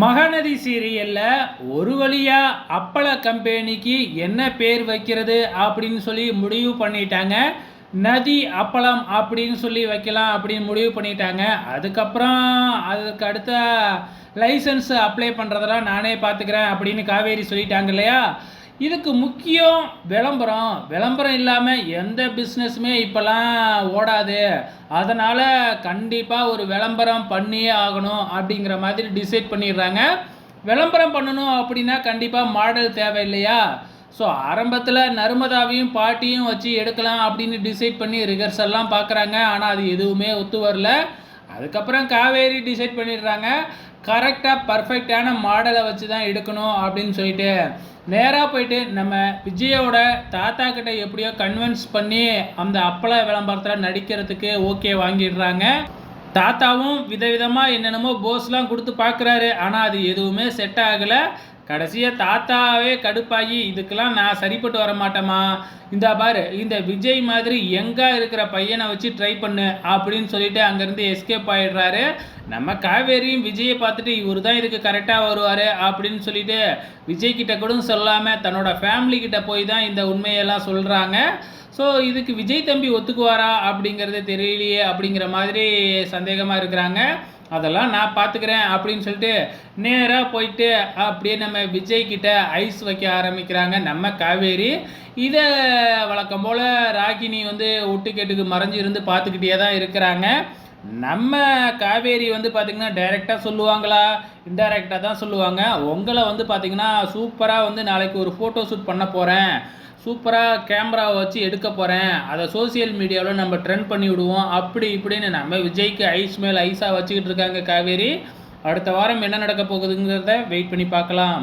மகாநதி சீரியலில் ஒரு வழியாக அப்பள கம்பெனிக்கு என்ன பேர் வைக்கிறது அப்படின்னு சொல்லி முடிவு பண்ணிட்டாங்க. நதி அப்பளம் அப்படின்னு சொல்லி வைக்கலாம் அப்படின்னு முடிவு பண்ணிட்டாங்க. அதுக்கப்புறம் அதுக்கு அடுத்த லைசன்ஸ் அப்ளை பண்ணுறதெல்லாம் நானே பார்த்துக்கிறேன் அப்படின்னு காவேரி சொல்லிட்டாங்க இல்லையா? இதுக்கு முக்கியம் விளம்பரம். விளம்பரம் இல்லாமல் எந்த பிஸ்னஸுமே இப்போல்லாம் ஓடாது. அதனால் கண்டிப்பாக ஒரு விளம்பரம் பண்ணியே ஆகணும் அப்படிங்கிற மாதிரி டிசைட் பண்ணிடுறாங்க. விளம்பரம் பண்ணணும் அப்படின்னா கண்டிப்பாக மாடல் தேவை இல்லையா ஸோ ஆரம்பத்தில் நர்மதாவையும் பாட்டியும் வச்சு எடுக்கலாம் அப்படின்னு டிசைட் பண்ணி ரிஹர்சல்லாம் பார்க்குறாங்க ஆனால் அது எதுவுமே ஒத்து வரல. அதுக்கப்புறம் காவேரி டிசைட் பண்ணிடுறாங்க. கரெக்டாக பர்ஃபெக்டான மாடலை வச்சு தான் எடுக்கணும் அப்படின்னு சொல்லிட்டு. நேராக போயிட்டு நம்ம விஜயோட தாத்தா கிட்ட எப்படியோ கன்வின்ஸ் பண்ணி அந்த அப்பள விளம்பரத்தில் நடிக்கிறதுக்கு ஓகே வாங்கிடுறாங்க. தாத்தாவும் விதவிதமாக என்னென்னமோ போஸ்லாம் கொடுத்து பார்க்குறாரு. ஆனால் அது எதுவுமே செட் ஆகலை. கடைசியாக தாத்தாவே கடுப்பாகி இதுக்கெல்லாம் நான் சரிப்பட்டு வர மாட்டேமா இந்த பாரு இந்த விஜய் மாதிரி எங்கே இருக்கிற பையனை வச்சு ட்ரை பண்ணு அப்படின்னு சொல்லிட்டு அங்கேருந்து எஸ்கேப் ஆகிடுறாரு நம்ம காவேரியும் விஜயை பார்த்துட்டு இவர் தான் இதுக்கு கரெக்டாக வருவார் அப்படின்னு சொல்லிட்டு விஜய்கிட்ட கூட சொல்லாமல் தன்னோட ஃபேமிலிக்கிட்ட போய் தான் இந்த உண்மையெல்லாம் சொல்கிறாங்க ஸோ இதுக்கு விஜய் தம்பி ஒத்துக்குவாரா அப்படிங்கிறது தெரியலையே அப்படிங்கிற மாதிரி சந்தேகமாக இருக்கிறாங்க. அதெல்லாம் நான் பார்த்துக்கிறேன் அப்படின்னு சொல்லிட்டு நேராக போயிட்டு அப்படியே நம்ம விஜய்கிட்ட ஐஸ் வைக்க ஆரம்பிக்கிறாங்க. நம்ம காவேரி. இதை வழக்கம் போல் ராகினி வந்து ஒட்டுக்கேட்டுக்கு மறைஞ்சு இருந்து பார்த்துக்கிட்டே தான் இருக்கிறாங்க. நம்ம காவேரி வந்து பார்த்திங்கன்னா டைரெக்டாக சொல்லுவாங்களா? இன்டைரக்டாக தான் சொல்லுவாங்க. உங்களை வந்து பார்த்திங்கன்னா சூப்பராக வந்து நாளைக்கு ஒரு ஃபோட்டோ ஷூட் பண்ண போகிறேன் சூப்பராக கேமராவை வச்சு எடுக்க போகிறேன் அதை சோசியல் மீடியாவில் நம்ம ட்ரெண்ட் பண்ணி விடுவோம். அப்படி இப்படின்னு நம்ம விஜய்க்கு ஐஸ் மேல் ஐஸாக வச்சுக்கிட்டு இருக்காங்க காவேரி. அடுத்த வாரம் என்ன நடக்க போகுதுங்கிறத வெயிட் பண்ணி பார்க்கலாம்.